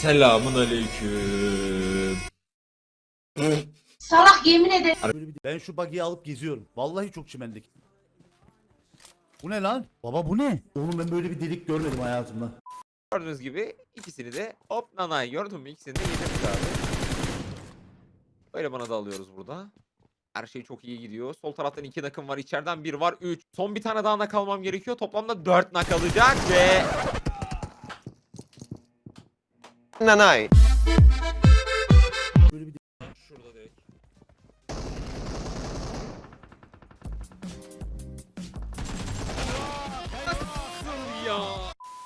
Selamun aleyküm. Salak yemin ederim. Ben şu buggy'i alıp geziyorum. Vallahi çok çimenlik. Bu ne lan? Baba bu ne? Oğlum ben böyle bir delik görmedim hayatımda. Gördüğünüz gibi ikisini de hop nanay gördün mü? İkisini de yedirdik abi. Böyle bana da alıyoruz burada. Her şey çok iyi gidiyor. Sol taraftan iki nakım var. içeriden bir var. Üç. Son bir tane daha nak almam gerekiyor. Toplamda dört nak alacak ve... Nanay.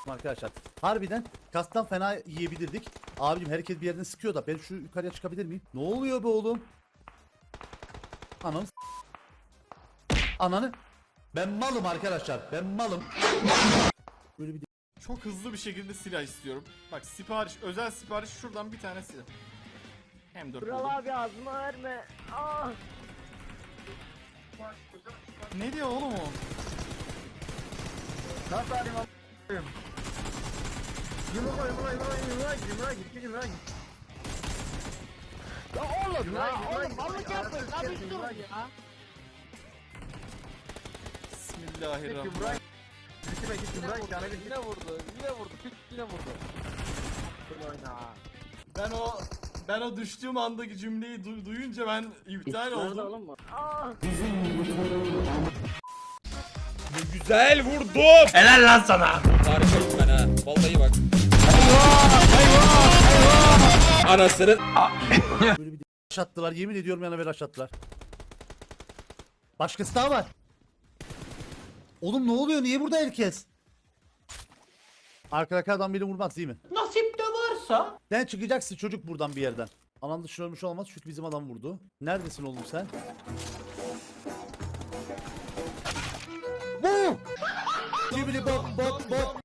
Arkadaşlar. Harbiden kastan fena yiyebilirdik. Abicim herkes bir yerden sıkıyor da ben şu yukarıya çıkabilir miyim? Ne oluyor be oğlum? Ananı Ananı Ben malım arkadaşlar. Ben malım. Böyle bir Çok hızlı bir şekilde silah istiyorum. Bak sipariş, özel sipariş şuradan bir tane silah. Hem dur. Kral abi ağzıma verme. Ah. Ne diyor oğlum o? Ya oğlum balık yapmayın abi bir durun ya. Bismillahirrahmanirrahim. Yine vurdu yine vurdu küçük yine vurdu. Ben o ben o düştüğüm andaki cümleyi du- duyunca ben iptal oldum. Ah. Güzel vurdum. Helal lan sana. Harikayım ben ha. Vallahi bak. Anasının böyle bir attılar. Yemin ediyorum yana ver attılar. Başkası daha var. Oğlum ne oluyor? Niye burada herkes? Arkadaki adam beni vurmaz değil mi? Nasip de varsa. Sen çıkacaksın çocuk buradan bir yerden. Alan dışı ölmüş olmaz çünkü bizim adam vurdu. Neredesin oğlum sen? Bu! Cibili bop bop bop.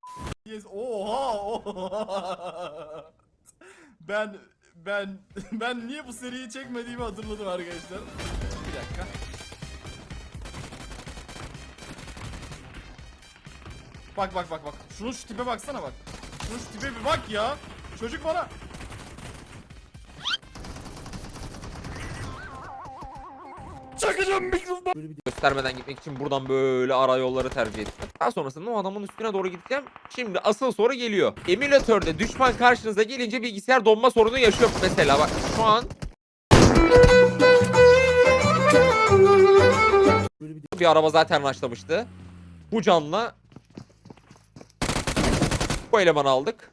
Yes. Oha, oha. ben ben ben niye bu seriyi çekmediğimi hatırladım arkadaşlar. Bir dakika. Bak bak bak bak. Şunun şu tipe baksana bak. Şunun şu tipe bir bak ya. Çocuk bana. Çakacağım mikrofonu. göstermeden gitmek için buradan böyle ara yolları tercih ettim. Daha sonrasında o adamın üstüne doğru gideceğim. Şimdi asıl soru geliyor. Emülatörde düşman karşınıza gelince bilgisayar donma sorunu yaşıyor mesela. Bak şu an Böyle bir bir araba zaten başlamıştı. Bu canla bu elemanı aldık.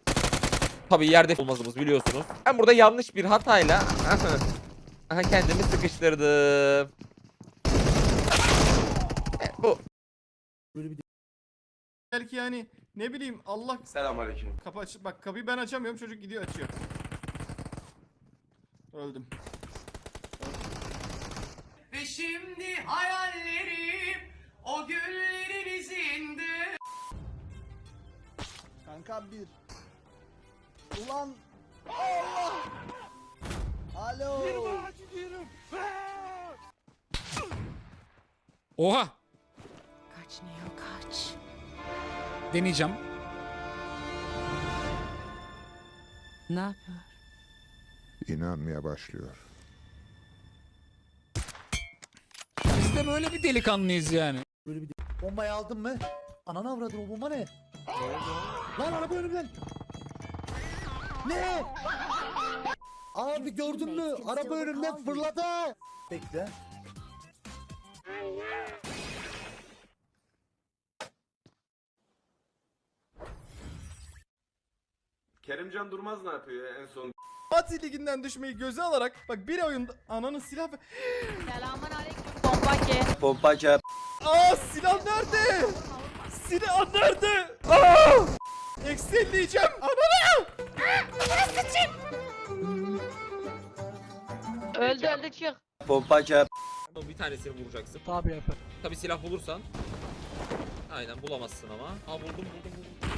Tabii yerde olmazımız biliyorsunuz. Ben burada yanlış bir hatayla Aha, kendimi sıkıştırdım. Evet, bu böyle bir Belki yani ne bileyim Allah Selamünaleyküm. kapı aç bak kapıyı ben açamıyorum çocuk gidiyor açıyor. Öldüm. Ve şimdi hayallerim o güllerin izinde. Kanka bir. Ulan. Allah. Alo. Oha! Kaç Neo kaç. Deneyeceğim. Ne yapıyor? İnanmaya başlıyor. Biz de böyle bir delikanlıyız yani. böyle bir bombayı aldın mı? Ananı avradın o bomba ne? Lan araba önümden. Ne? Abi gördün mü? Araba önümden fırladı. Bekle. Kerimcan Durmaz ne yapıyor ya en son? Fatih Ligi'nden düşmeyi göze alarak bak bir oyunda ananın silah Selamun aleyküm. Bombake. Pompaça. Aa silah nerede? Silah nerede? Aa! Ekselleyeceğim. Ananı! Öldü öldü çık. Pompaça. bir tanesini vuracaksın. Tabii yapar. Tabii silah bulursan. Aynen bulamazsın ama. Aa buldum buldum buldum.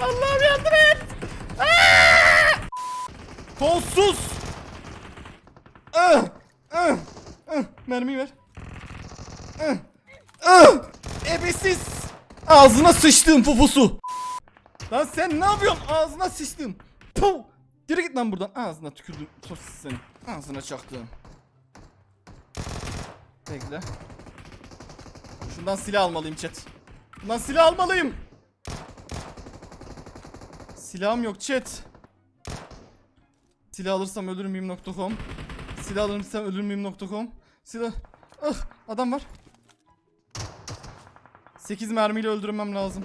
Allah'ım yardım et. Kolsuz. Ah, ah, Mermiyi ver. Ah, ah. Ebesiz. Ağzına sıçtığım fufusu. Lan sen ne yapıyorsun? Ağzına sıçtım. Puh. Geri git lan buradan. Ağzına tükürdüm. Sosis seni. Ağzına çaktım. Bekle. Şundan silah almalıyım chat. Bundan silah almalıyım. Silahım yok chat. Silah alırsam ölür müyüm.com Silah alırsam ölür müyüm.com Silah... Ah adam var. 8 mermiyle öldürmem lazım.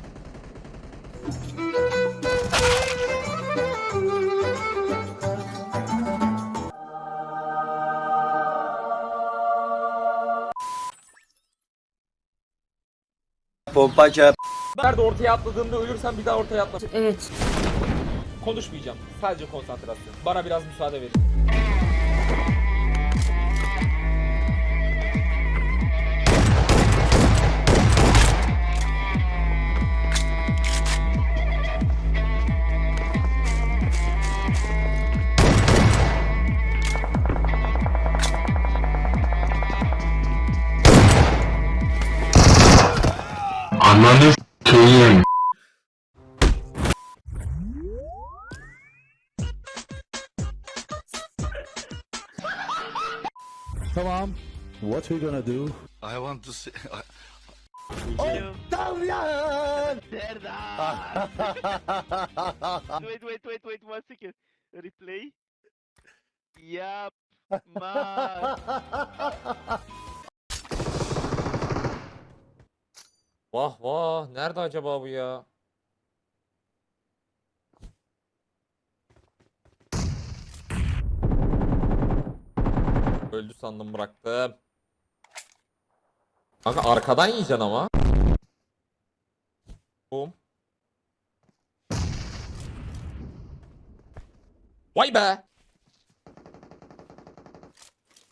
Pompaça. Nerede ortaya atladığımda ölürsem bir daha ortaya atla. Evet. Konuşmayacağım. Sadece konsantrasyon. Bana biraz müsaade verin. Tamam. What are we gonna do? I want to see. oh, Dalyan. Wait, wait, wait, wait, one second. Replay. Yap. Ma. Vah vah. Nerede acaba bu ya? Öldü sandım bıraktım. Kanka arkadan yiyeceksin ama. Bum. Vay be.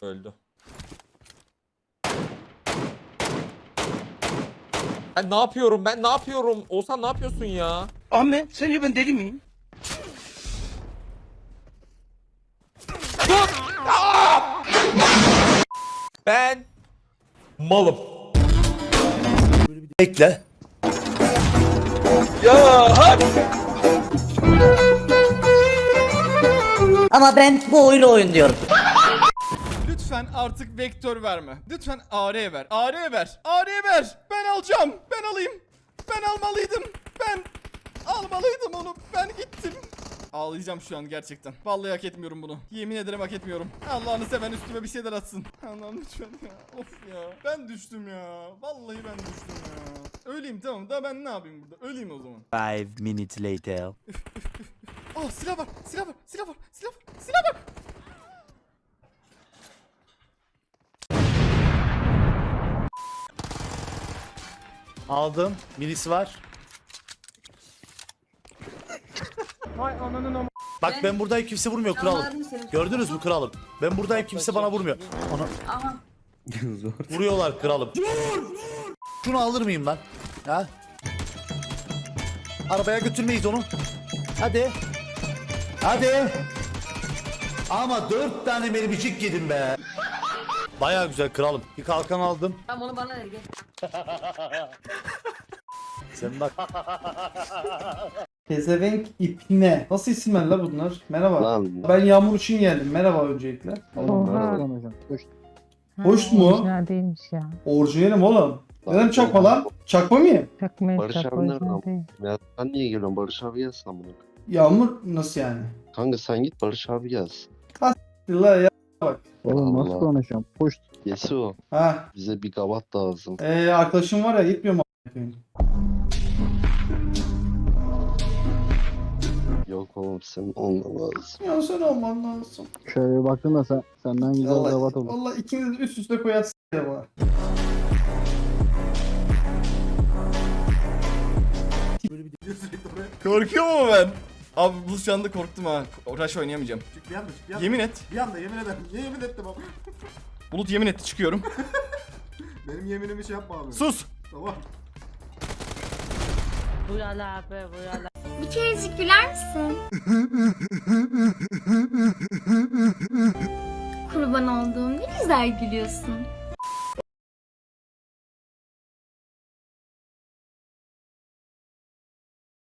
Öldü. Ben ne yapıyorum? Ben ne yapıyorum? Olsan ne yapıyorsun ya? Ahmet, sence ben deli miyim? Ben malım. Bekle. Ama ben bu oyunu oyun diyorum. Artık vektör verme. Lütfen AR ver. AR ver. AR ver. Ben alacağım. Ben alayım. Ben almalıydım. Ben almalıydım onu. Ben gittim. Ağlayacağım şu an gerçekten. Vallahi hak etmiyorum bunu. Yemin ederim hak etmiyorum. Allah'ını seven üstüme bir şeyler atsın. Allah'ım lütfen ya. Of ya. Ben düştüm ya. Vallahi ben düştüm ya. Öleyim tamam. Daha ben ne yapayım burada? Öleyim o zaman. Five minutes later. Aa silah var. Silah var. Silah var. Silah var. Silah var. Aldım. Minisi var. Bak ben buradayım kimse vurmuyor kralım. Gördünüz mü kralım? Ben buradayım kimse bana vurmuyor. Ana. Vuruyorlar kralım. Şunu alır mıyım lan? Ha? Arabaya götürmeyiz onu. Hadi. Hadi. Ama dört tane mermicik yedim be. Baya güzel kralım. Bir kalkan aldım. Tamam onu bana ver gel. Sen bak. Pezevenk ipne. Nasıl isimler la bunlar? Merhaba. Lan. Ben Yağmur için geldim. Merhaba öncelikle. Oha. Hoş mu? Orijinal değilmiş ya. Orijinalim oğlum. Neden çakma lan? Çakma mıyım? Çakma Barış abi nerede orijinal ama? değil. Ya sen niye geliyorsun Barış abi yazsın bunu. Yağmur nasıl yani? Kanka sen git Barış abi yaz. La ya. Oğlum nasıl konuşuyorum? Push. Yesi o. Ha. Bize bir gavat lazım. Ee, arkadaşım var ya gitmiyor mu? Yok oğlum senin olman lazım. Ya sen olman lazım. Şöyle baktın da sen, senden güzel Vallahi, kravat olur. vallahi ikiniz de üst üste koyarsın ya bana. Korkuyor mu ben? Abi bu şu anda korktum ha. Rush oynayamayacağım. Çık bir anda çık bir anda. Yemin et. Bir anda yemin ederim. Niye yemin ettim abi? Bulut yemin etti çıkıyorum. Benim yeminimi şey yapma abi. Sus. Tamam. Buralar abi buralar. Bir kerecik güler misin? Kurban olduğum ne güzel gülüyorsun.